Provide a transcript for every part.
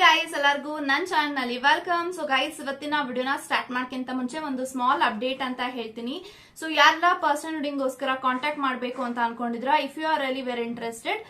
Guys ಎಲ್ಲರಿಗೂ ನನ್ನ ಚಾನಲ್ನಲ್ಲಿ ವೆಲ್ಕಮ್ ಸೊ ಗೈಸ್ ಇವತ್ತಿನ ವಿಡಿಯೋನ ಸ್ಟಾರ್ಟ್ ಮಾಡ್ಕಿಂತ ಮುಂಚೆ ಒಂದು ಸ್ಮಾಲ್ ಅಪ್ಡೇಟ್ ಅಂತ ಹೇಳ್ತೀನಿ. ಸೊ ಯಾರೆಲ್ಲ ಪರ್ಸನಲ್ ರೀಡಿಂಗ್ಗೋಸ್ಕರ ಕಾಂಟ್ಯಾಕ್ಟ್ ಮಾಡಬೇಕು ಅಂತ ಅನ್ಕೊಂಡಿದ್ರ if you are really very interested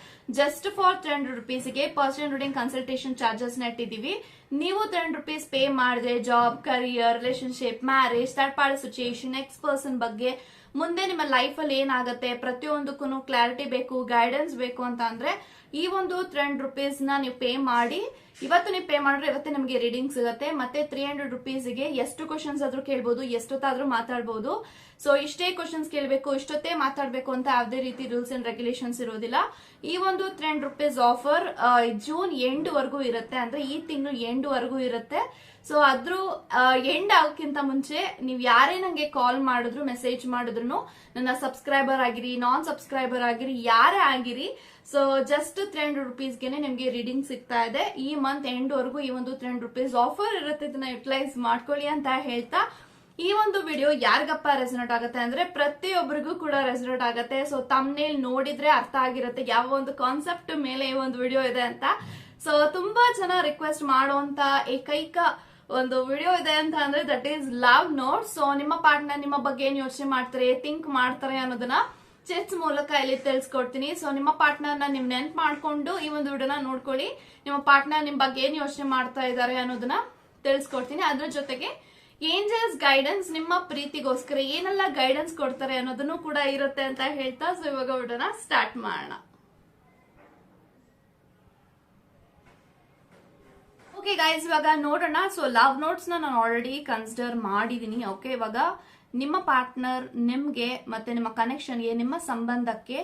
just for three hundred ರುಪೀಸ್ಗೆ personal reading consultation charges ನೆಟ್ಟಿದೀವಿ ನೀವು ತ್ರೀ ಹಂಡ್ರೆಡ್ ರುಪೀಸ್ ಪೇ ಮಾಡಿದ್ರೆ job career relationship marriage third party situation ex person ಬಗ್ಗೆ, ಮುಂದೆ ನಿಮ್ಮ ಲೈಫ್ ಅಲ್ಲಿ ಏನಾಗುತ್ತೆ ಪ್ರತಿಯೊಂದಕ್ಕೂ ಕ್ಲಾರಿಟಿ ಬೇಕು ಗೈಡೆನ್ಸ್ ಬೇಕು ಅಂತ ಅಂದ್ರೆ ಈ ಒಂದು ತ್ರೀ ಹಂಡ್ರೆಡ್ ರುಪೀಸ್ನ ನೀವು ಪೇ ಮಾಡಿ, ಇವತ್ತು ನೀವು ಪೇ ಮಾಡಿದ್ರೆ ಇವತ್ತೇ ನಿಮಗೆ ರೀಡಿಂಗ್ ಸಿಗುತ್ತೆ. ಮತ್ತೆ ತ್ರೀ ಹಂಡ್ರೆಡ್ ರುಪೀಸ್ಗೆ ಎಷ್ಟು ಕ್ವಶನ್ಸ್ ಆದ್ರೂ ಕೇಳ್ಬೋದು, ಎಷ್ಟೊತ್ತಾದ್ರೂ ಮಾತಾಡ್ಬೋದು. ಸೊ ಇಷ್ಟೇ ಕ್ವಶನ್ಸ್ ಕೇಳಬೇಕು, ಇಷ್ಟೊತ್ತೇ ಮಾತಾಡಬೇಕು ಅಂತ ಯಾವುದೇ ರೀತಿ ರೂಲ್ಸ್ ಅಂಡ್ ರೆಗ್ಯುಲೇಷನ್ಸ್ ಇರೋದಿಲ್ಲ. ಈ ಒಂದು hundred rupees offer June end ವರೆಗೂ ಇರುತ್ತೆ ಅಂದ್ರೆ ಈ ತಿಂಗಳು ಎಂಡ್ ವರೆಗೂ ಇರುತ್ತೆ ಸೊ ಅದ್ರ ಎಂಡ್ ಆಗೋಕ್ಕಿಂತ ಮುಂಚೆ ನೀವು ಯಾರೇ ನಂಗೆ ಕಾಲ್ ಮಾಡಿದ್ರು ಮೆಸೇಜ್ ಮಾಡಿದ್ರು ನನ್ನ ಸಬ್ಸ್ಕ್ರೈಬರ್ ಆಗಿರಿ ನಾನ್ ಸಬ್ಸ್ಕ್ರೈಬರ್ ಆಗಿರಿ, ಯಾರೇ ಆಗಿರಿ ಸೊ ಜಸ್ಟ್ ತ್ರೀ ಹಂಡ್ರೆಡ್ ರುಪೀಸ್ಗೆನೆ ನಿಮಗೆ ರೀಡಿಂಗ್ ಸಿಗ್ತಾ ಇದೆ. ಈ ಮಂತ್ ಎಂಡ್ ವರೆಗೂ ಈ ಒಂದು ತ್ರೀ ಹಂಡ್ರೆಡ್ ರುಪೀಸ್ ಆಫರ್ ಇರುತ್ತೆ, ಇದನ್ನ ಯುಟಿಲೈಸ್ ಮಾಡ್ಕೊಳ್ಳಿ ಅಂತ ಹೇಳ್ತಾ ಈ ಒಂದು ವಿಡಿಯೋ ಯಾರಿಗಪ್ಪ ರೆಸನೇಟ್ ಆಗುತ್ತೆ ಅಂದ್ರೆ ಪ್ರತಿಯೊಬ್ಬರಿಗೂ ಕೂಡ ರೆಸನೇಟ್ ಆಗುತ್ತೆ. ಸೊ ತಮ್ನೇಲ್ ನೋಡಿದ್ರೆ ಅರ್ಥ ಆಗಿರುತ್ತೆ ಯಾವ ಒಂದು ಕಾನ್ಸೆಪ್ಟ್ ಮೇಲೆ ಈ ಒಂದು ವಿಡಿಯೋ ಇದೆ ಅಂತ. ಸೊ ತುಂಬಾ ಜನ ರಿಕ್ವೆಸ್ಟ್ ಮಾಡುವಂತ ಏಕೈಕ ಒಂದು ವಿಡಿಯೋ ಇದೆ ಅಂತ ಅಂದ್ರೆ that is love note so ನಿಮ್ಮ ಪಾರ್ಟ್ನರ್ ನಿಮ್ಮ ಬಗ್ಗೆ ಏನ್ ಯೋಚನೆ ಮಾಡ್ತಾರೆ ಥಿಂಕ್ ಮಾಡ್ತಾರೆ ಅನ್ನೋದನ್ನ ಚೆಸ್ ಮೂಲಕ ಇಲ್ಲಿ ತಿಳಿಸ್ಕೊಡ್ತೀನಿ. ಸೊ ನಿಮ್ಮ ಪಾರ್ಟ್ನರ್ನ ನಿಮ್ ನೆನ್ಪ್ ಮಾಡ್ಕೊಂಡು ಈ ಒಂದು ವಿಡಿಯೋನ ನೋಡ್ಕೊಳ್ಳಿ. ನಿಮ್ಮ ಪಾರ್ಟ್ನರ್ ನಿಮ್ ಬಗ್ಗೆ ಏನ್ ಯೋಚನೆ ಮಾಡ್ತಾ ಇದ್ದಾರೆ ಅನ್ನೋದನ್ನ ತಿಳಿಸ್ಕೊಡ್ತೀನಿ. ಅದ್ರ ಜೊತೆಗೆ ಏಂಜಲ್ಸ್ ಗೈಡೆನ್ಸ್ ನಿಮ್ಮ ಪ್ರೀತಿಗೋಸ್ಕರ, ಏನೆಲ್ಲ ಗೈಡೆನ್ಸ್ ಕೊಡ್ತಾರೆ ಅನ್ನೋದನ್ನು ಕೂಡ ಇರುತ್ತೆ ಅಂತ ಹೇಳ್ತಾ ಸೊ ಇವಾಗ ವಿಡಿಯೋನ ಸ್ಟಾರ್ಟ್ ಮಾಡೋಣ. ಓಕೆ ಗೈಸ್ ಇವಾಗ ನೋಡೋಣ. ಸೊ ಲವ್ ನೋಟ್ಸ್ ನಾನು ಆಲ್ರೆಡಿ ಕನ್ಸಿಡರ್ ಮಾಡಿದೀನಿ. ಓಕೆ ಇವಾಗ ನಿಮ್ಮ ಪಾರ್ಟ್ನರ್ ನಿಮ್ಗೆ ಮತ್ತೆ ನಿಮ್ಮ ಕನೆಕ್ಷನ್ಗೆ ನಿಮ್ಮ ಸಂಬಂಧಕ್ಕೆ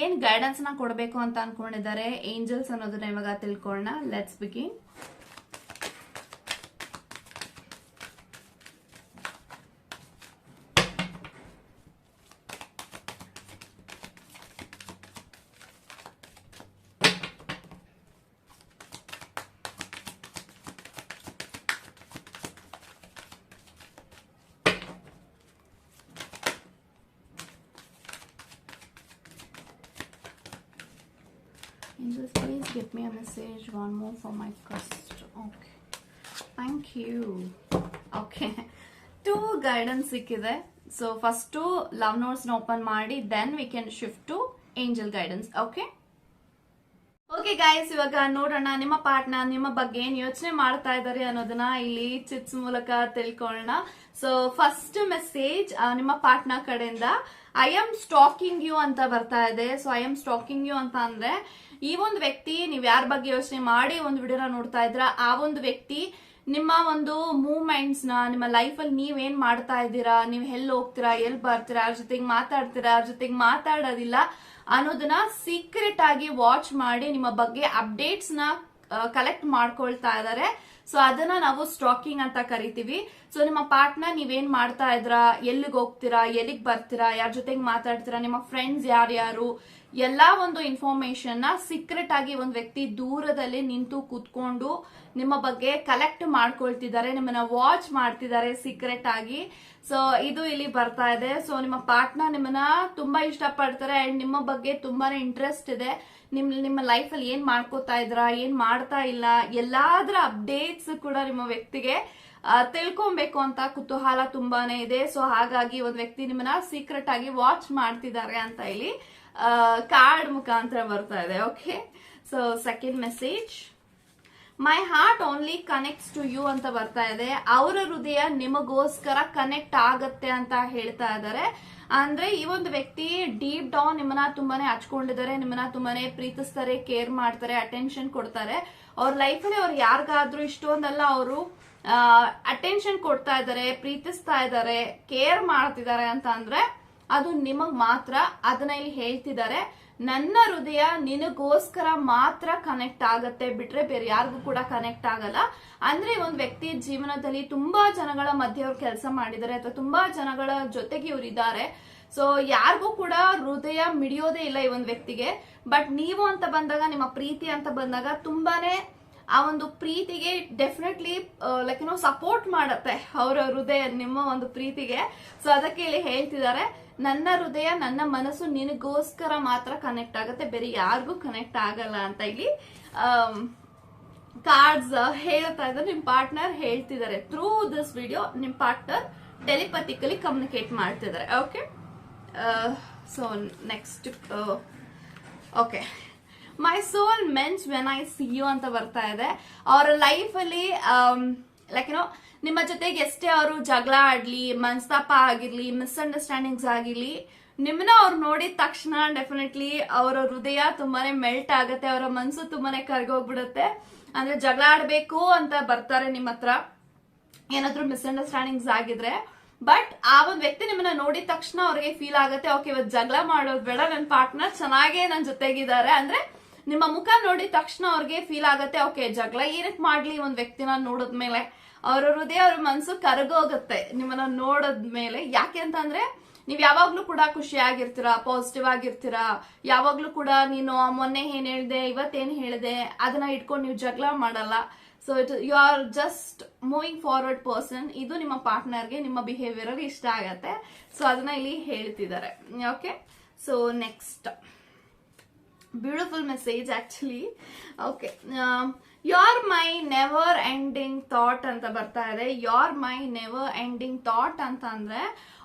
ಏನ್ ಗೈಡೆನ್ಸ್ನ ಕೊಡಬೇಕು ಅಂತ ಅನ್ಕೊಂಡಿದ್ದಾರೆ? ಏಂಜಲ್ಸ್ ಅನ್ನೋದನ್ನ ಇವಾಗ ತಿಳ್ಕೊಳ್ಳೋಣ. Let's begin give me a message. One more for my customer. Okay. Thank you. Okay two guidance ಸಿಕ್ಕಿದೆ ಸೊ ಫಸ್ಟು ಲವ್ ನೋಟ್ಸ್ನ ಓಪನ್ ಮಾಡಿ then we can shift to angel guidance okay okay guys ಇವಾಗ ನೋಡೋಣ ನಿಮ್ಮ ಪಾರ್ಟ್ನ ನಿಮ್ಮ ಬಗ್ಗೆ ಏನ್ ಯೋಚನೆ ಮಾಡ್ತಾ ಇದ್ದಾರೆ ಅನ್ನೋದನ್ನ ಇಲ್ಲಿ ಚಿಟ್ಸ್ ಮೂಲಕ ತಿಳ್ಕೊಳ್ಳೋಣ ಸೊ ಫಸ್ಟ್ ಮೆಸೇಜ್ ನಿಮ್ಮ ಪಾರ್ಟ್ನ ಕಡೆಯಿಂದ ಐ ಆಮ್ ಸ್ಟಾಕಿಂಗ್ ಯು ಅಂತ ಬರ್ತಾ ಇದೆ so I am stalking you ಅಂತ ಅಂದ್ರೆ ಈ ಒಂದು ವ್ಯಕ್ತಿ ನೀವ್ ಯಾರ ಬಗ್ಗೆ ಯೋಚನೆ ಮಾಡಿ ಒಂದು ವಿಡಿಯೋನ ನೋಡ್ತಾ ಇದ್ರ, ಆ ಒಂದು ವ್ಯಕ್ತಿ ನಿಮ್ಮ ಒಂದು ಮೂವ್ಮೆಂಟ್ಸ್ನ ನಿಮ್ಮ ಲೈಫ್ ಅಲ್ಲಿ ನೀವ್ ಏನ್ ಮಾಡ್ತಾ ಇದ್ದೀರಾ, ನೀವ್ ಎಲ್ಲಿ ಹೋಗ್ತೀರಾ, ಎಲ್ಲಿ ಬರ್ತೀರಾ, ಅವ್ರ ಜೊತೆಗೆ ಮಾತಾಡ್ತೀರಾ, ಅವ್ರ ಜೊತೆಗೆ ಮಾತಾಡೋದಿಲ್ಲ ಅನ್ನೋದನ್ನ ಸೀಕ್ರೆಟ್ ಆಗಿ ವಾಚ್ ಮಾಡಿ ನಿಮ್ಮ ಬಗ್ಗೆ ಅಪ್ಡೇಟ್ಸ್ನ ಕಲೆಕ್ಟ್ ಮಾಡ್ಕೊಳ್ತಾ ಇದಾರೆ. ಸೊ ಅದನ್ನ ನಾವು ಸ್ಟಾಕಿಂಗ್ ಅಂತ ಕರಿತೀವಿ. ಸೊ ನಿಮ್ಮ ಪಾರ್ಟ್ನರ್ ನೀವೇನ್ ಮಾಡ್ತಾ ಇದ್ರಾ, ಎಲ್ಲಿಗೆ ಹೋಗ್ತೀರಾ, ಎಲ್ಲಿಗೆ ಬರ್ತೀರಾ, ಯಾರ ಜೊತೆಗೆ ಮಾತಾಡ್ತೀರಾ, ನಿಮ್ಮ ಫ್ರೆಂಡ್ಸ್ ಯಾರ್ಯಾರು ಎಲ್ಲಾ ಒಂದು ಇನ್ಫಾರ್ಮೇಶನ್ನ ಸೀಕ್ರೆಟ್ ಆಗಿ ಒಂದು ವ್ಯಕ್ತಿ ದೂರದಲ್ಲಿ ನಿಂತು ಕೂತ್ಕೊಂಡು ನಿಮ್ಮ ಬಗ್ಗೆ ಕಲೆಕ್ಟ್ ಮಾಡ್ಕೊಳ್ತಿದ್ದಾರೆ, ನಿಮ್ಮನ್ನ ವಾಚ್ ಮಾಡ್ತಿದ್ದಾರೆ ಸೀಕ್ರೆಟ್ ಆಗಿ. ಸೊ ಇದು ಇಲ್ಲಿ ಬರ್ತಾ ಇದೆ. ಸೊ ನಿಮ್ಮ ಪಾರ್ಟ್ನರ್ ನಿಮ್ಮನ್ನ ತುಂಬಾ ಇಷ್ಟಪಡ್ತಾರೆ ಅಂಡ್ ನಿಮ್ಮ ಬಗ್ಗೆ ತುಂಬಾನೇ ಇಂಟ್ರೆಸ್ಟ್ ಇದೆ. ನಿಮ್, ನಿಮ್ಮ ಲೈಫ್ ಅಲ್ಲಿ ಏನ್ ಮಾಡ್ಕೋತಾ ಇದ್ರ ಏನ್ ಮಾಡ್ತಾ ಇಲ್ಲ, ಎಲ್ಲಾದ್ರ ಅಪ್ಡೇಟ್ಸ್ ಕೂಡ ನಿಮ್ಮ ವ್ಯಕ್ತಿಗೆ ತಿಳ್ಕೊಬೇಕು ಅಂತ ಕುತೂಹಲ ತುಂಬಾನೇ ಇದೆ. ಸೊ ಹಾಗಾಗಿ ಒಂದು ವ್ಯಕ್ತಿ ನಿಮ್ಮನ್ನ ಸೀಕ್ರೆಟ್ ಆಗಿ ವಾಚ್ ಮಾಡ್ತಿದ್ದಾರೆ ಅಂತ ಇಲ್ಲಿ ಕಾರ್ಡ್ ಮುಖಾಂತರ ಬರ್ತಾ ಇದೆ okay so second message my heart only connects to you ಅಂತ ಬರ್ತಾ ಇದೆ. ಅವರ ಹೃದಯ ನಿಮಗೋಸ್ಕರ ಕನೆಕ್ಟ್ ಆಗತ್ತೆ ಅಂತ ಹೇಳ್ತಾ ಇದ್ದಾರೆ. ಅಂದ್ರೆ ಈ ಒಂದು ವ್ಯಕ್ತಿ ಡೀಪ್ ಡೌನ್ ನಿಮ್ಮನ್ನ ತುಂಬಾನೇ ಹಚ್ಕೊಂಡಿದ್ದಾರೆ, ನಿಮ್ಮನ್ನ ತುಂಬಾನೇ ಪ್ರೀತಿಸ್ತಾರೆ ಕೇರ್ ಮಾಡ್ತಾರೆ ಅಟೆನ್ಷನ್ ಕೊಡ್ತಾರೆ. ಅವ್ರ ಲೈಫಲ್ಲಿ ಅವ್ರು ಯಾರಿಗಾದ್ರೂ ಇಷ್ಟೊಂದೆಲ್ಲ, ಅವರು ಅಟೆನ್ಷನ್ ಕೊಡ್ತಾ ಇದ್ದಾರೆ, ಪ್ರೀತಿಸ್ತಾ ಇದ್ದಾರೆ ಕೇರ್ ಮಾಡ್ತಿದ್ದಾರೆ ಅಂತ ಅಂದ್ರೆ ಅದು ನಿಮಗ್ ಮಾತ್ರ ಅದನ್ನ ಇಲ್ಲಿ ಹೇಳ್ತಿದ್ದಾರೆ. ನನ್ನ ಹೃದಯ ನಿನಗೋಸ್ಕರ ಮಾತ್ರ ಕನೆಕ್ಟ್ ಆಗತ್ತೆ ಬಿಟ್ರೆ ಬೇರೆ ಯಾರಿಗೂ ಕೂಡ ಕನೆಕ್ಟ್ ಆಗಲ್ಲ. ಅಂದ್ರೆ ಒಂದ್ ವ್ಯಕ್ತಿ ಜೀವನದಲ್ಲಿ ತುಂಬಾ ಜನಗಳ ಮಧ್ಯೆ ಅವ್ರು ಕೆಲಸ ಮಾಡಿದ್ದಾರೆ ಅಥವಾ ತುಂಬಾ ಜನಗಳ ಜೊತೆಗೆ ಇವ್ರು ಇದ್ದಾರೆ. ಸೊ ಯಾರಿಗೂ ಕೂಡ ಹೃದಯ ಮಿಡಿಯೋದೇ ಇಲ್ಲ ಈ ಒಂದು ವ್ಯಕ್ತಿಗೆ. ಬಟ್ ನೀವು ಅಂತ ಬಂದಾಗ, ನಿಮ್ಮ ಪ್ರೀತಿ ಅಂತ ಬಂದಾಗ ತುಂಬಾನೇ ಆ ಒಂದು ಪ್ರೀತಿಗೆ ಡೆಫಿನೆಟ್ಲಿ ಲೈಕ್ ಏನೋ ಸಪೋರ್ಟ್ ಮಾಡತ್ತೆ ಅವರ ಹೃದಯ, ನಿಮ್ಮ ಒಂದು ಪ್ರೀತಿಗೆ. ಸೊ ಅದಕ್ಕೆ ಇಲ್ಲಿ ಹೇಳ್ತಿದ್ದಾರೆ, ನನ್ನ ಹೃದಯ, ನನ್ನ ಮನಸ್ಸು ನಿನಗೋಸ್ಕರ ಮಾತ್ರ ಕನೆಕ್ಟ್ ಆಗುತ್ತೆ. ಬೇರೆ ಯಾರಿಗೂ ಕನೆಕ್ಟ್ ಆಗಲ್ಲ ಅಂತ ಇಲ್ಲಿ ಕಾರ್ಡ್ಸ್ ಹೇಳ್ತಾ ಇದ್ದಾರೆ. ನಿಮ್ ಪಾರ್ಟ್ನರ್ ಹೇಳ್ತಿದ್ದಾರೆ. ಥ್ರೂ ದಿಸ್ ವಿಡಿಯೋ ನಿಮ್ ಪಾರ್ಟ್ನರ್ ಟೆಲಿಪತಿಕಲಿ ಕಮ್ಯುನಿಕೇಟ್ ಮಾಡ್ತಿದ್ದಾರೆ. Okay so next okay my soul mends when I see you ಅಂತ ಬರ್ತಾ ಇದೆ. ಅವರ ಲೈಫಲ್ಲಿ ಲೈಕ್ ಏನೋ ನಿಮ್ಮ ಜೊತೆಗೆ ಎಷ್ಟೇ ಅವರು ಜಗಳ ಆಡ್ಲಿ, ಮನಸ್ತಾಪ ಆಗಿರ್ಲಿ ಮಿಸ್ಅಂಡರ್ಸ್ಟ್ಯಾಂಡಿಂಗ್ಸ್ ಆಗಿರ್ಲಿ ನಿಮ್ಮನ್ನ ಅವ್ರು ನೋಡಿದ ತಕ್ಷಣ ಡೆಫಿನೆಟ್ಲಿ ಅವರ ಹೃದಯ ತುಂಬಾನೇ ಮೆಲ್ಟ್ ಆಗುತ್ತೆ, ಅವರ ಮನಸ್ಸು ತುಂಬಾನೇ ಕರ್ಗೋಗ್ಬಿಡುತ್ತೆ. ಅಂದ್ರೆ ಜಗಳ ಆಡ್ಬೇಕು ಅಂತ ಬರ್ತಾರೆ ನಿಮ್ಮ ಹತ್ರ. ಏನಾದ್ರೂ ಮಿಸ್ಅಂಡರ್ಸ್ಟ್ಯಾಂಡಿಂಗ್ಸ್ ಆಗಿದ್ರೆ. ಬಟ್ ಆ ಒಂದು ವ್ಯಕ್ತಿ ನಿಮ್ಮನ್ನ ನೋಡಿದ ತಕ್ಷಣ ಅವ್ರಿಗೆ ಫೀಲ್ ಆಗುತ್ತೆ ಓಕೆ ಇವತ್ತು ಜಗಳ ಮಾಡೋದು ಬೇಡ ನನ್ನ ಪಾರ್ಟ್ನರ್ ಚೆನ್ನಾಗೇ ನನ್ನ ಜೊತೆಗಿದ್ದಾರೆ. ಅಂದ್ರೆ ನಿಮ್ಮ ಮುಖ ನೋಡಿದ ತಕ್ಷಣ ಅವ್ರಿಗೆ ಫೀಲ್ ಆಗುತ್ತೆ ಓಕೆ ಜಗಳ ಏನಕ್ಕೆ ಮಾಡ್ಲಿ ಒಂದ್ ವ್ಯಕ್ತಿನ ನೋಡಿದ್ಮೇಲೆ? ಅವ್ರ ಹೃದಯ, ಅವ್ರ ಮನ್ಸು ಕರಗೋಗುತ್ತೆ ನಿಮ್ಮನ್ನ ನೋಡಿದ್ಮೇಲೆ. ಯಾಕೆ ಅಂತಂದ್ರೆ, ನೀವ್ ಯಾವಾಗ್ಲೂ ಕೂಡ ಖುಷಿಯಾಗಿರ್ತೀರಾ ಪಾಸಿಟಿವ್ ಆಗಿರ್ತೀರಾ? ಯಾವಾಗ್ಲೂ ಕೂಡ ನೀನು ಮೊನ್ನೆ ಏನ್ ಹೇಳಿದೆ ಇವತ್ತೇನ್ ಹೇಳಿದೆ? ಅದನ್ನ ಇಟ್ಕೊಂಡು ನೀವು ಜಗಳ ಮಾಡಲ್ಲ. So it you are just moving forward person ಇದು ನಿಮ್ಮ ಪಾರ್ಟ್ನರ್ಗೆ ನಿಮ್ಮ ಬಿಹೇವಿಯರ್ ಇಷ್ಟ ಆಗತ್ತೆ. ಸೊ ಅದನ್ನ ಇಲ್ಲಿ ಹೇಳ್ತಿದ್ದಾರೆ. Okay so next beautiful message actually okay you're my never ending thought ಅಂತ ಬರ್ತಾ ಇದೆ. You're my never ending thought ಅಂತ ಅಂದ್ರೆ,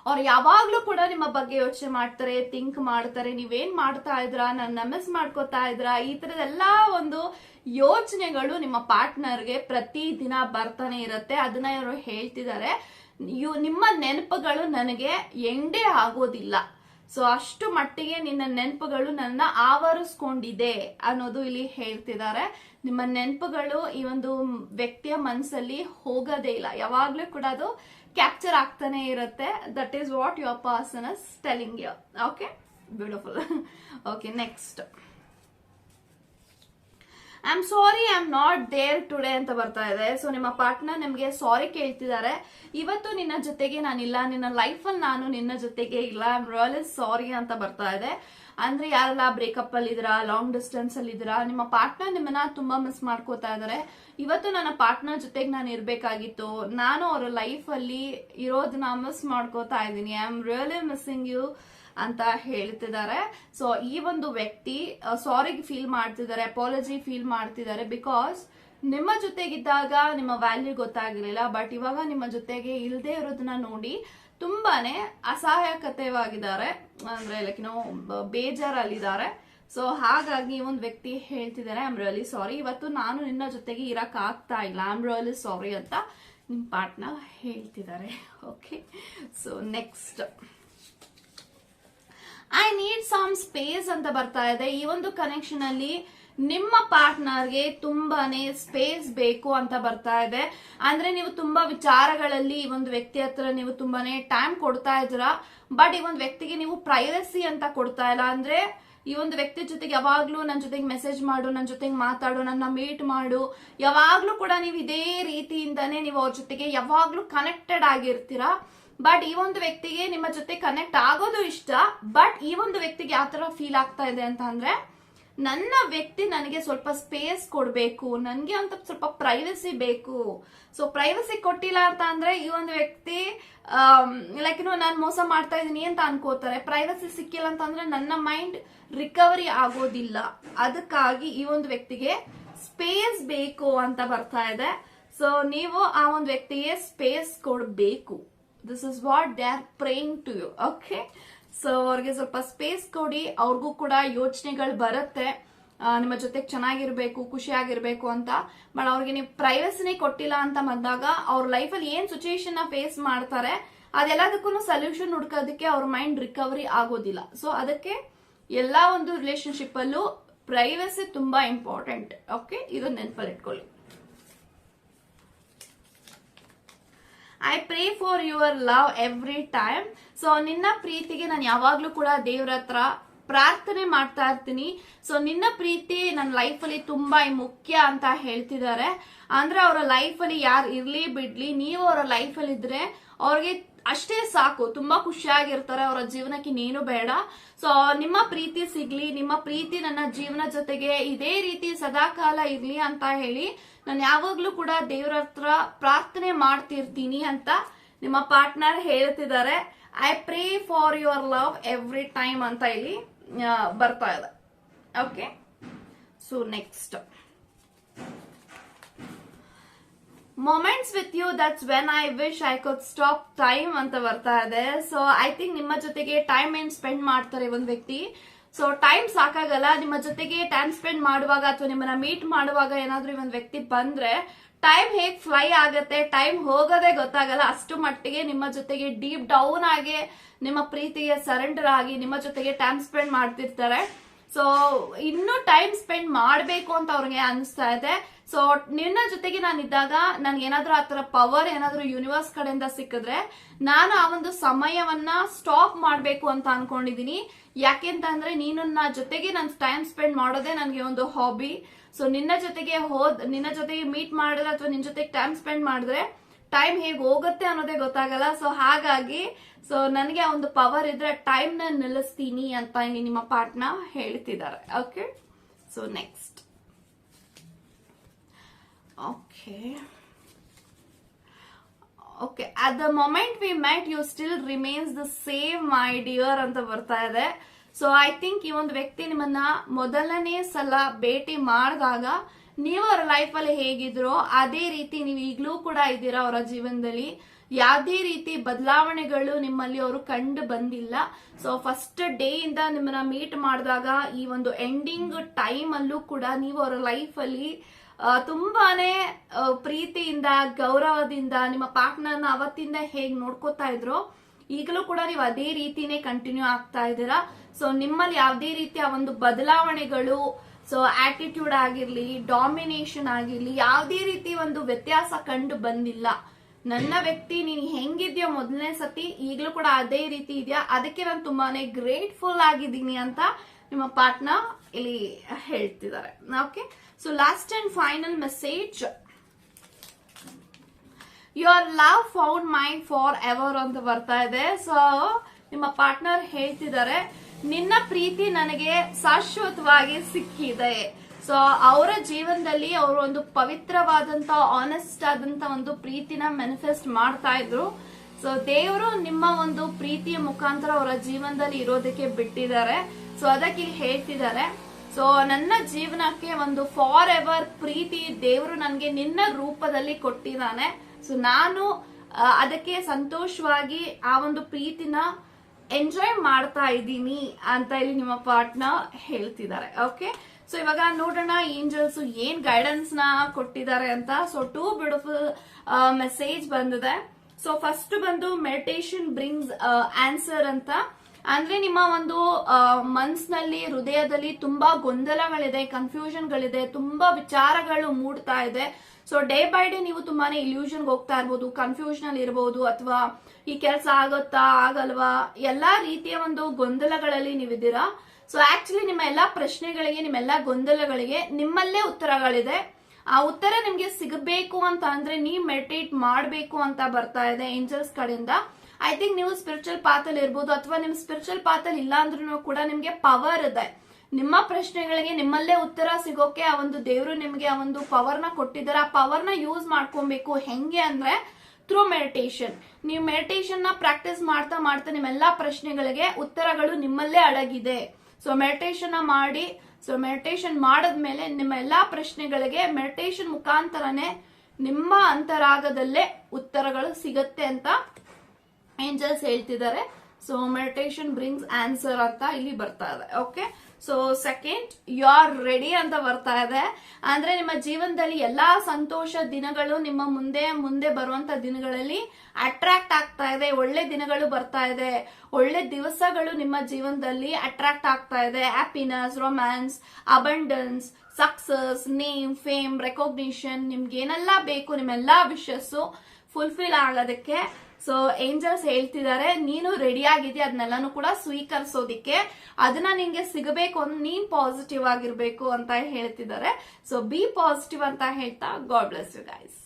ಅವ್ರು ಯಾವಾಗ್ಲೂ ಕೂಡ ನಿಮ್ಮ ಬಗ್ಗೆ ಯೋಚನೆ ಮಾಡ್ತಾರೆ ಥಿಂಕ್ ಮಾಡ್ತಾರೆ. ನೀವೇನ್ ಮಾಡ್ತಾ ಇದ್ರಾ ನನ್ನ ಮಿಸ್ ಮಾಡ್ಕೋತಾ ಇದ್ರಾ, ಈ ತರದೆಲ್ಲ ಒಂದು ಯೋಚನೆಗಳು ನಿಮ್ಮ ಪಾರ್ಟ್ನರ್ಗೆ ಪ್ರತಿ ದಿನ ಬರ್ತಾನೆ ಇರುತ್ತೆ. ಅದನ್ನ ಇವರು ಹೇಳ್ತಿದ್ದಾರೆ. ಯು, ನಿಮ್ಮ ನೆನಪುಗಳು ನನಗೆ ಎಂಡೇ ಆಗೋದಿಲ್ಲ. ಸೊ ಅಷ್ಟು ಮಟ್ಟಿಗೆ ನಿನ್ನ ನೆನಪುಗಳು ನನ್ನ ಆವರಿಸ್ಕೊಂಡಿದೆ ಅನ್ನೋದು ಇಲ್ಲಿ ಹೇಳ್ತಿದ್ದಾರೆ. ನಿಮ್ಮ ನೆನಪುಗಳು ಈ ಒಂದು ವ್ಯಕ್ತಿಯ ಮನಸ್ಸಲ್ಲಿ ಹೋಗೋದೇ ಇಲ್ಲ. ಯಾವಾಗ್ಲೂ ಕೂಡ ಅದು ಕ್ಯಾಪ್ಚರ್ ಆಗ್ತಾನೆ ಇರುತ್ತೆ. That is what your person is telling you okay beautiful okay next I am sorry I am not there today ಅಂತ ಬರ್ತಾ ಇದೆ. ಸೊ ನಿಮ್ಮ ಪಾರ್ಟ್ನರ್ ನಿಮಗೆ ಸಾರಿ ಕೇಳ್ತಿದ್ದಾರೆ. ಇವತ್ತು ನಿನ್ನ ಜೊತೆಗೆ ನಾನಿಲ್ಲ. ನಿನ್ನ ಲೈಫಲ್ಲಿ ನಾನು ನಿನ್ನ ಜೊತೆಗೆ ಇಲ್ಲ. ಐ ಆಮ್ ರಿಯಲಿ ಸಾರಿ ಅಂತ ಬರ್ತಾ ಇದೆ. ಅಂದ್ರೆ ಯಾರೆಲ್ಲ ಬ್ರೇಕಪ್ ಅಲ್ಲಿ ಇದ್ದೀರಾ ಲಾಂಗ್ ಡಿಸ್ಟೆನ್ಸ್ ಅಲ್ಲಿ ಇದ್ದೀರಾ, ನಿಮ್ಮ ಪಾರ್ಟ್ನರ್ ನಿಮ್ಮನ್ನ ತುಂಬಾ ಮಿಸ್ ಮಾಡ್ಕೋತಾ ಇದಾರೆ ಇವತ್ತು ನನ್ನ ಪಾರ್ಟ್ನರ್ ಜೊತೆಗೆ ನಾನು ಇರ್ಬೇಕಾಗಿತ್ತು. ನಾನು ಅವರ ಲೈಫ್ ಅಲ್ಲಿ ಇರೋದನ್ನ ಮಿಸ್ ಮಾಡ್ಕೋತಾ ಇದ್ದೀನಿ. I am really missing you ಅಂತ ಹೇಳ್ತಿದ್ದಾರೆ. ಸೊ ಈ ಒಂದು ವ್ಯಕ್ತಿ ಸಾರಿ ಫೀಲ್ ಮಾಡ್ತಿದ್ದಾರೆ ಅಪಾಲಜಿ ಫೀಲ್ ಮಾಡ್ತಿದ್ದಾರೆ ಬಿಕಾಸ್ ನಿಮ್ಮ ಜೊತೆಗಿದ್ದಾಗ ನಿಮ್ಮ ವ್ಯಾಲ್ಯೂ ಗೊತ್ತಾಗಿರಲಿಲ್ಲ ಬಟ್ ಇವಾಗ ನಿಮ್ಮ ಜೊತೆಗೆ ಇಲ್ಲದೆ ಇರೋದನ್ನ ನೋಡಿ ತುಂಬಾನೇ ಅಸಹಾಯಕತೆವಾಗಿದ್ದಾರೆ. ಅಂದ್ರೆ ಲೈಕ್ ನೋ ಬೇಜಾರಲ್ಲಿದ್ದಾರೆ. ಸೊ ಹಾಗಾಗಿ ಈ ಒಂದು ವ್ಯಕ್ತಿ ಹೇಳ್ತಿದ್ದಾರೆ ಐ ಆಮ್ ರಿಯಲಿ ಸಾರಿ ಇವತ್ತು ನಾನು ನಿನ್ನ ಜೊತೆಗೆ ಇರಕ್ ಆಗ್ತಾ ಇಲ್ಲ. ಐಮ್ ರಿಯಲಿ ಸಾರಿ ಅಂತ ನಿಮ್ಮ ಪಾರ್ಟ್ನ ಹೇಳ್ತಿದ್ದಾರೆ. Okay so next I need some space ಅಂತ ಬರ್ತಾ ಇದೆ. ಈ ಒಂದು ಕನೆಕ್ಷನ್ ಅಲ್ಲಿ ನಿಮ್ಮ ಪಾರ್ಟ್ನರ್ಗೆ ತುಂಬಾನೇ ಸ್ಪೇಸ್ ಬೇಕು ಅಂತ ಬರ್ತಾ ಇದೆ. ಅಂದ್ರೆ ನೀವು ತುಂಬಾ ವಿಚಾರಗಳಲ್ಲಿ ಈ ಒಂದು ವ್ಯಕ್ತಿ ಹತ್ರ ನೀವು ತುಂಬಾನೇ ಟೈಮ್ ಕೊಡ್ತಾ ಇದ್ದೀರಾ. ಬಟ್ ಈ ಒಂದು ವ್ಯಕ್ತಿಗೆ ನೀವು ಪ್ರೈವಸಿ ಅಂತ ಕೊಡ್ತಾ ಇಲ್ಲ. ಅಂದ್ರೆ ಈ ಒಂದು ವ್ಯಕ್ತಿ ಜೊತೆಗೆ ಯಾವಾಗ್ಲೂ ನನ್ನ ಜೊತೆಗೆ ಮೆಸೇಜ್ ಮಾಡು ನನ್ನ ಜೊತೆಗೆ ಮಾತಾಡು, ನನ್ನ ಮೀಟ್ ಮಾಡು. ಯಾವಾಗ್ಲೂ ಕೂಡ ನೀವು ಇದೇ ರೀತಿಯಿಂದಾನೇ ನೀವು ಅವ್ರ ಜೊತೆಗೆ ಯಾವಾಗ್ಲೂ ಕನೆಕ್ಟೆಡ್ ಆಗಿರ್ತೀರಾ. ಬಟ್ ಈ ಒಂದು ವ್ಯಕ್ತಿಗೆ ನಿಮ್ಮ ಜೊತೆ ಕನೆಕ್ಟ್ ಆಗೋದು ಇಷ್ಟ. ಬಟ್ ಈ ಒಂದು ವ್ಯಕ್ತಿಗೆ ಯಾವ ತರ ಫೀಲ್ ಆಗ್ತಾ ಇದೆ ಅಂತ ಅಂದ್ರೆ, ನನ್ನ ವ್ಯಕ್ತಿ ನನಗೆ ಸ್ವಲ್ಪ ಸ್ಪೇಸ್ ಕೊಡ್ಬೇಕು. ನನ್ಗೆ ಅಂತ ಸ್ವಲ್ಪ ಪ್ರೈವಸಿ ಬೇಕು. ಸೊ ಪ್ರೈವಸಿ ಕೊಟ್ಟಿಲ್ಲ ಅಂತ ಅಂದ್ರೆ ಈ ಒಂದು ವ್ಯಕ್ತಿ ಲೈಕ್ ಏನು ನಾನು ಮೋಸ ಮಾಡ್ತಾ ಇದ್ದೀನಿ ಅಂತ ಅನ್ಕೋತಾರೆ. ಪ್ರೈವಸಿ ಸಿಕ್ಕಿಲ್ಲ ಅಂತ ಅಂದ್ರೆ ನನ್ನ ಮೈಂಡ್ ರಿಕವರಿ ಆಗೋದಿಲ್ಲ. ಅದಕ್ಕಾಗಿ ಈ ಒಂದು ವ್ಯಕ್ತಿಗೆ ಸ್ಪೇಸ್ ಬೇಕು ಅಂತ ಬರ್ತಾ ಇದೆ. ಸೊ ನೀವು ಆ ಒಂದು ವ್ಯಕ್ತಿಗೆ ಸ್ಪೇಸ್ ಕೊಡಬೇಕು. This is what they are praying to you okay so ಅವ್ರಿಗೆ ಸ್ವಲ್ಪ ಸ್ಪೇಸ್ ಕೊಡಿ, ಅವ್ರಿಗೂ ಕೂಡ ಯೋಚನೆಗಳು ಬರುತ್ತೆ. ನಿಮ್ಮ ಜೊತೆಗೆ ಚೆನ್ನಾಗಿರ್ಬೇಕು, ಖುಷಿಯಾಗಿರ್ಬೇಕು ಅಂತ. ಬಟ್ ಅವ್ರಿಗೆ ನೀವು ಪ್ರೈವಸಿನೇ ಕೊಟ್ಟಿಲ್ಲ ಅಂತ ಬಂದಾಗ, ಅವ್ರ ಲೈಫಲ್ಲಿ ಏನು ಸಿಚುಯೇಷನ್ನ ಫೇಸ್ ಮಾಡ್ತಾರೆ, ಅದೆಲ್ಲದಕ್ಕೂ ಸೊಲ್ಯೂಷನ್ ಹುಡ್ಕೋದಕ್ಕೆ ಅವ್ರ ಮೈಂಡ್ ರಿಕವರಿ ಆಗೋದಿಲ್ಲ. ಸೊ ಅದಕ್ಕೆ ಎಲ್ಲ ಒಂದು ರಿಲೇಶನ್ಶಿಪ್ ಅಲ್ಲೂ ಪ್ರೈವಸಿ ತುಂಬಾ ಇಂಪಾರ್ಟೆಂಟ್ ಓಕೆ ಇದನ್ನ ನೆನಪಲ್ಲಿ ಇಟ್ಕೊಳ್ಳಿ. I pray for your love every time so ನಿನ್ನ ಪ್ರೀತಿಗೆ ನಾನು ಯಾವಾಗ್ಲೂ ಕೂಡ ದೇವ್ರ ಹತ್ರ ಪ್ರಾರ್ಥನೆ ಮಾಡ್ತಾ ಇರ್ತೀನಿ. ಸೊ ನಿನ್ನ ಪ್ರೀತಿ ನನ್ನ ಲೈಫಲ್ಲಿ ತುಂಬಾ ಮುಖ್ಯ ಅಂತ ಹೇಳ್ತಿದ್ದಾರೆ. ಅಂದ್ರೆ ಅವರ ಲೈಫಲ್ಲಿ ಯಾರು ಇರ್ಲಿ ಬಿಡ್ಲಿ, ನೀವು ಅವರ ಲೈಫಲ್ಲಿ ಇದ್ರೆ ಅವ್ರಿಗೆ ಅಷ್ಟೇ ಸಾಕು, ತುಂಬಾ ಖುಷಿಯಾಗಿರ್ತಾರೆ ಅವರ ಜೀವನಕ್ಕೆ, ನೀನು ಬೇಡ. ಸೊ ನಿಮ್ಮ ಪ್ರೀತಿ ಸಿಗ್ಲಿ, ನಿಮ್ಮ ಪ್ರೀತಿ ನನ್ನ ಜೀವನ ಜೊತೆಗೆ ಇದೇ ರೀತಿ ಸದಾಕಾಲ ಇರ್ಲಿ ಅಂತ ಹೇಳಿ ನಾನು ಯಾವಾಗ್ಲೂ ಕೂಡ ದೇವ್ರ ಹತ್ರ ಪ್ರಾರ್ಥನೆ ಮಾಡ್ತಿರ್ತೀನಿ ಅಂತ ನಿಮ್ಮ ಪಾರ್ಟ್ನರ್ ಹೇಳ್ತಿದ್ದಾರೆ. I pray for your love every time ಅಂತ ಇಲ್ಲಿ ಬರ್ತಾ ಇದೆ. Okay so next moments with you that's when I wish I could stop time ಅಂತ ಬರ್ತಾ ಇದೆ. ಸೊ ಐ ಥಿಂಕ್ ನಿಮ್ಮ ಜೊತೆಗೆ ಟೈಮ್ ಏನ್ ಸ್ಪೆಂಡ್ ಮಾಡ್ತಾರೆ ಒಂದ್ ವ್ಯಕ್ತಿ? ಸೊ ಟೈಮ್ ಸಾಕಾಗಲ್ಲ. ನಿಮ್ಮ ಜೊತೆಗೆ ಟೈಮ್ ಸ್ಪೆಂಡ್ ಮಾಡುವಾಗ ಅಥವಾ ನಿಮ್ಮನ್ನ ಮೀಟ್ ಮಾಡುವಾಗ ಏನಾದ್ರೂ ಒಂದ್ ವ್ಯಕ್ತಿ ಬಂದ್ರೆ ಟೈಮ್ ಹೇಗ್ ಫ್ಲೈ ಆಗತ್ತೆ ಟೈಮ್ ಹೋಗೋದೇ ಗೊತ್ತಾಗಲ್ಲ. ಅಷ್ಟು ಮಟ್ಟಿಗೆ ನಿಮ್ಮ ಜೊತೆಗೆ ಡೀಪ್ ಡೌನ್ ಆಗಿ ನಿಮ್ಮ ಪ್ರೀತಿಗೆ ಸರೆಂಡರ್ ಆಗಿ ನಿಮ್ಮ ಜೊತೆಗೆ ಟೈಮ್ ಸ್ಪೆಂಡ್ ಮಾಡ್ತಿರ್ತಾರೆ. ಸೊ ಇನ್ನೂ ಟೈಮ್ ಸ್ಪೆಂಡ್ ಮಾಡಬೇಕು ಅಂತ ಅವ್ರಿಗೆ ಅನಿಸ್ತಾ ಇದೆ. ಸೊ ನಿನ್ನ ಜೊತೆಗೆ ನಾನು ಇದ್ದಾಗ ನನ್ಗೆ ಏನಾದ್ರೂ ಆ ತರ ಪವರ್ ಏನಾದ್ರೂ ಯೂನಿವರ್ಸ್ ಕಡೆಯಿಂದ ಸಿಕ್ಕಿದ್ರೆ ನಾನು ಆ ಒಂದು ಸಮಯವನ್ನ ಸ್ಟಾಪ್ ಮಾಡಬೇಕು ಅಂತ ಅನ್ಕೊಂಡಿದೀನಿ. ಯಾಕೆಂತಂದ್ರೆ ನೀನು ನನ್ನ ಜೊತೆಗೆ ನಾನು ಟೈಮ್ ಸ್ಪೆಂಡ್ ಮಾಡೋದೇ ನನಗೆ ಒಂದು ಹಾಬಿ ಸೊ ನಿನ್ನ ಜೊತೆಗೆ ಹೋದ್, ನಿನ್ನ ಜೊತೆಗೆ ಮೀಟ್ ಮಾಡಿದ್ರೆ ಅಥವಾ ನಿನ್ನ ಜೊತೆಗೆ ಟೈಮ್ ಸ್ಪೆಂಡ್ ಮಾಡಿದ್ರೆ ಟೈಮ್ ಹೇಗೆ ಹೋಗುತ್ತೆ ಅನ್ನೋದೇ ಗೊತ್ತಾಗಲ್ಲ. ಸೊ ಹಾಗಾಗಿ ಸೊ ನನಗೆ ಒಂದು ಪವರ್ ಇದ್ರೆ ಟೈಮ್ನ ನಿಲ್ಲಿಸ್ತೀನಿ ಅಂತ ನಿಮ್ಮ ಪಾರ್ಟ್ನ ಹೇಳ್ತಿದ್ದಾರೆ. Okay so next okay okay at the moment we met you still remains the same my dear ಅಂತ ಬರ್ತಾ ಇದೆ. ಸೊ ಐ ಥಿಂಕ್ ಈ ಒಂದು ವ್ಯಕ್ತಿ ನಿಮ್ಮನ್ನ ಮೊದಲನೇ ಸಲ ಭೇಟಿ ಮಾಡಿದಾಗ ನೀವು ಅವರ ಲೈಫ್ ಅಲ್ಲಿ ಹೇಗಿದ್ರೋ ಅದೇ ರೀತಿ ನೀವು ಈಗಲೂ ಕೂಡ ಇದ್ದೀರಾ ಅವರ ಜೀವನದಲ್ಲಿ. ಯಾವುದೇ ರೀತಿ ಬದಲಾವಣೆಗಳು ನಿಮ್ಮಲ್ಲಿ ಅವರು ಕಂಡು ಬಂದಿಲ್ಲ. ಸೊ ಫಸ್ಟ್ ಡೇ ಇಂದ ನಿಮ್ಮನ್ನ ಮೀಟ್ ಮಾಡಿದಾಗ ಈ ಒಂದು ಎಂಡಿಂಗ್ ಟೈಮ್ ಅಲ್ಲೂ ಕೂಡ ನೀವು ಅವರ ಲೈಫ್ ಅಲ್ಲಿ ತುಂಬಾನೇ ಪ್ರೀತಿಯಿಂದ, ಗೌರವದಿಂದ ನಿಮ್ಮ ಪಾರ್ಟ್ನರ್ನ ಅವತ್ತಿಂದ ಹೇಗೆ ನೋಡ್ಕೋತಾ ಇದ್ರು ಈಗಲೂ ಕೂಡ ನೀವು ಅದೇ ರೀತಿನೇ ಕಂಟಿನ್ಯೂ ಆಗ್ತಾ ಇದ್ದೀರಾ. ಸೊ ನಿಮ್ಮಲ್ಲಿ ಯಾವುದೇ ರೀತಿಯ ಒಂದು ಬದಲಾವಣೆಗಳು ಸೊ ಆಟಿಟ್ಯೂಡ್ ಆಗಿರ್ಲಿ ಡಾಮಿನೇಷನ್ ಆಗಿರ್ಲಿ, ಯಾವುದೇ ರೀತಿ ಒಂದು ವ್ಯತ್ಯಾಸ ಕಂಡು ಬಂದಿಲ್ಲ. ನನ್ನ ವ್ಯಕ್ತಿ, ನೀನು ಹೆಂಗಿದ್ಯಾ ಮೊದಲನೇ ಸತಿ, ಈಗಲೂ ಕೂಡ ಅದೇ ರೀತಿ ಇದೆಯಾ? ಅದಕ್ಕೆ ನಾನು ತುಂಬಾನೇ ಗ್ರೇಟ್ಫುಲ್ ಆಗಿದ್ದೀನಿ ಅಂತ ನಿಮ್ಮ ಪಾರ್ಟ್ನರ್ ಇಲ್ಲಿ ಹೇಳ್ತಿದ್ದಾರೆ. Okay so last and final message your love found mind forever ಅಂತ ಬರ್ತಾ ಇದೆ. ಸೊ ನಿಮ್ಮ ಪಾರ್ಟ್ನರ್ ಹೇಳ್ತಿದ್ದಾರೆ. ನಿನ್ನ ಪ್ರೀತಿ ನನಗೆ ಶಾಶ್ವತವಾಗಿ ಸಿಕ್ಕಿದೆ. ಸೊ ಅವರ ಜೀವನದಲ್ಲಿ ಅವರು ಒಂದು ಪವಿತ್ರವಾದಂತ ಆನೆಸ್ಟ್ ಆದಂತ ಒಂದು ಪ್ರೀತಿನ ಮ್ಯಾನಿಫೆಸ್ಟ್ ಮಾಡ್ತಾ ಇದ್ರು. ಸೊ ದೇವರು ನಿಮ್ಮ ಒಂದು ಪ್ರೀತಿಯ ಮುಖಾಂತರ ಅವರ ಜೀವನದಲ್ಲಿ ಇರೋದಕ್ಕೆ ಬಿಟ್ಟಿದ್ದಾರೆ. ಸೊ ಅದಕ್ಕೆ ಹೇಳ್ತಿದ್ದಾರೆ. ಸೊ ನನ್ನ ಜೀವನಕ್ಕೆ ಒಂದು ಫಾರ್ ಎವರ್ ಪ್ರೀತಿ ದೇವರು ನನಗೆ ನಿನ್ನ ರೂಪದಲ್ಲಿ ಕೊಟ್ಟಿದ್ದಾನೆ. ಸೊ ನಾನು ಅದಕ್ಕೆ ಸಂತೋಷವಾಗಿ ಆ ಒಂದು ಪ್ರೀತಿನ ಎಂಜಾಯ್ ಮಾಡ್ತಾ ಇದ್ದೀನಿ ಅಂತ ಇಲ್ಲಿ ನಿಮ್ಮ ಪಾರ್ಟ್ನ ಹೇಳ್ತಿದ್ದಾರೆ, ಓಕೆ? ಸೊ ಇವಾಗ ನೋಡೋಣ ಏಂಜಲ್ಸ್ ಏನ್ ಗೈಡೆನ್ಸ್ನ ಕೊಟ್ಟಿದ್ದಾರೆ ಅಂತ. ಸೊ ಟೂ ಬ್ಯೂಟಿಫುಲ್ ಮೆಸೇಜ್ ಬಂದಿದೆ. ಸೊ ಫಸ್ಟ್ ಬಂದು ಮೆಡಿಟೇಷನ್ ಬ್ರಿಂಗ್ಸ್ ಆನ್ಸರ್ ಅಂತ. ಅಂದ್ರೆ ನಿಮ್ಮ ಒಂದು ಮನ್ಸ್ನಲ್ಲಿ, ಹೃದಯದಲ್ಲಿ ತುಂಬಾ ಗೊಂದಲಗಳಿದೆ ಕನ್ಫ್ಯೂಷನ್ಗಳಿದೆ ತುಂಬಾ ವಿಚಾರಗಳು ಮೂಡ್ತಾ ಇದೆ. ಸೊ ಡೇ ಬೈ ಡೇ ನೀವು ತುಂಬಾನೇ ಇಲ್ಯೂಷನ್ಗೆ ಹೋಗ್ತಾ ಇರ್ಬೋದು ಕನ್ಫ್ಯೂಷನ್ ಅಲ್ಲಿ ಇರಬಹುದು ಅಥವಾ ಈ ಕೆಲಸ ಆಗುತ್ತಾ, ಆಗಲ್ವಾ? ಎಲ್ಲಾ ರೀತಿಯ ಒಂದು ಗೊಂದಲಗಳಲ್ಲಿ ನೀವಿದ್ದೀರಾ. ಸೊ ಆಕ್ಚುಲಿ ನಿಮ್ಮ ಎಲ್ಲಾ ಪ್ರಶ್ನೆಗಳಿಗೆ, ನಿಮ್ಮೆಲ್ಲಾ ಗೊಂದಲಗಳಿಗೆ ನಿಮ್ಮಲ್ಲೇ ಉತ್ತರಗಳಿದೆ. ಆ ಉತ್ತರ ನಿಮ್ಗೆ ಸಿಗಬೇಕು ಅಂತ ಅಂದ್ರೆ ನೀವು ಮೆಡಿಟೇಟ್ ಮಾಡಬೇಕು ಅಂತ ಬರ್ತಾ ಇದೆ ಏಂಜಲ್ಸ್ ಕಡೆಯಿಂದ. ಐ ಥಿಂಕ್ ನೀವು ಸ್ಪಿರಿಚುವಲ್ ಅಲ್ಲಿ ಇರ್ಬೋದು ಅಥವಾ ನಿಮ್ ಸ್ಪಿರಿಚುವಲ್ ಅಲ್ಲಿ ಇಲ್ಲ ಅಂದ್ರೂ ಕೂಡ ನಿಮ್ಗೆ ಪವರ್ ಇದೆ. ನಿಮ್ಮ ಪ್ರಶ್ನೆಗಳಿಗೆ ನಿಮ್ಮಲ್ಲೇ ಉತ್ತರ ಸಿಗೋಕೆ ಆ ಒಂದು ದೇವರು ನಿಮ್ಗೆ ಆ ಒಂದು ಪವರ್ನ ಕೊಟ್ಟಿದ್ದಾರೆ. ಆ ಪವರ್ನ ಯೂಸ್ ಮಾಡ್ಕೊಬೇಕು. ಹೆಂಗೆ ಅಂದ್ರೆ ಥ್ರೂ ಮೆಡಿಟೇಷನ್ ನೀವು ಮೆಡಿಟೇಷನ್ನ ಪ್ರಾಕ್ಟೀಸ್ ಮಾಡ್ತಾ ಮಾಡ್ತಾ ನಿಮ್ಮೆಲ್ಲಾ ಪ್ರಶ್ನೆಗಳಿಗೆ ಉತ್ತರಗಳು ನಿಮ್ಮಲ್ಲೇ ಅಡಗಿದೆ. ಸೊ ಮೆಡಿಟೇಷನ್ ಮಾಡಿ ಸೊ ಮೆಡಿಟೇಷನ್ ಮಾಡದ್ಮೇಲೆ ನಿಮ್ಮ ಎಲ್ಲಾ ಪ್ರಶ್ನೆಗಳಿಗೆ ಮೆಡಿಟೇಷನ್ ಮುಖಾಂತರನೇ ನಿಮ್ಮ ಅಂತರಾಗದಲ್ಲೇ ಉತ್ತರಗಳು ಸಿಗತ್ತೆ ಅಂತ ಏಂಜಲ್ಸ್ ಹೇಳ್ತಿದ್ದಾರೆ. ಸೊ ಮೆಡಿಟೇಷನ್ ಬ್ರಿಂಗ್ಸ್ ಆನ್ಸರ್ ಅಂತ ಇಲ್ಲಿ ಬರ್ತಾ ಇದೆ. Okay so second you are ready ಅಂತ ಬರ್ತಾ ಇದೆ. ಅಂದ್ರೆ ನಿಮ್ಮ ಜೀವನದಲ್ಲಿ ಎಲ್ಲಾ ಸಂತೋಷ ದಿನಗಳು ನಿಮ್ಮ ಮುಂದೆ ಮುಂದೆ ಬರುವಂತ ದಿನಗಳಲ್ಲಿ ಅಟ್ರಾಕ್ಟ್ ಆಗ್ತಾ ಇದೆ. ಒಳ್ಳೆ ದಿನಗಳು ಬರ್ತಾ ಇದೆ. ಒಳ್ಳೆ ದಿವಸಗಳು ನಿಮ್ಮ ಜೀವನದಲ್ಲಿ ಅಟ್ರಾಕ್ಟ್ ಆಗ್ತಾ ಇದೆ. Happiness romance abundance success name fame recognition ನಿಮ್ಗೆ ಏನೆಲ್ಲ ಬೇಕು, ನಿಮ್ಮೆಲ್ಲಾ ವಿಶಸ್ಸು ಫುಲ್ಫಿಲ್ ಆಗೋದಕ್ಕೆ ಸೊ ಏಂಜಲ್ಸ್ ಹೇಳ್ತಿದ್ದಾರೆ, ನೀನು ರೆಡಿ ಆಗಿದ್ಯಾ? ಅದನ್ನೆಲ್ಲಾನು ಕೂಡ ಸ್ವೀಕರಿಸೋದಿಕ್ಕೆ. ಅದನ್ನ ನಿಂಗೆ ಸಿಗಬೇಕು ಅಂತ ನೀನ್ ಪಾಸಿಟಿವ್ ಆಗಿರ್ಬೇಕು ಅಂತ ಹೇಳ್ತಿದ್ದಾರೆ. ಸೊ ಬಿ ಪಾಸಿಟಿವ್ ಅಂತ ಹೇಳ್ತಾ ಗಾಡ್ ಬ್ಲೆಸ್ ಯು ಗೈಸ್